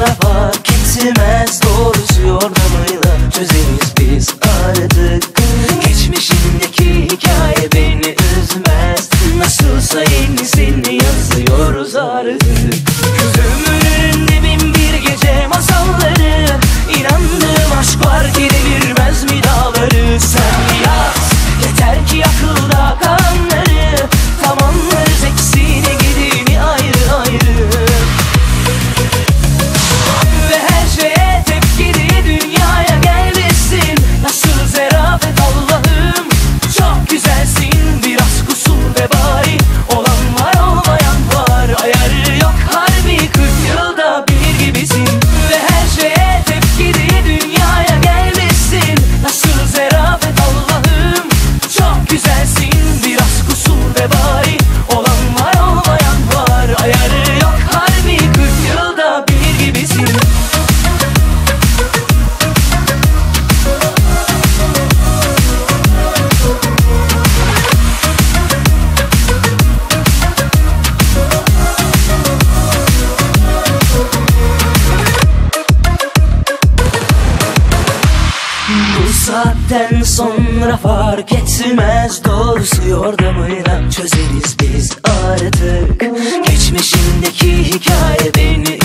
rafa Kesilmez doğrusu yordamıyla Çözeriz biz artık. Geçmişindeki hikaye beni üzmez. Nasılsa yenisini yazıyoruz artık. Saatten sonra fark etmez. Doğrusu yordamıyla çözeriz biz artık. Geçmişindeki hikaye beni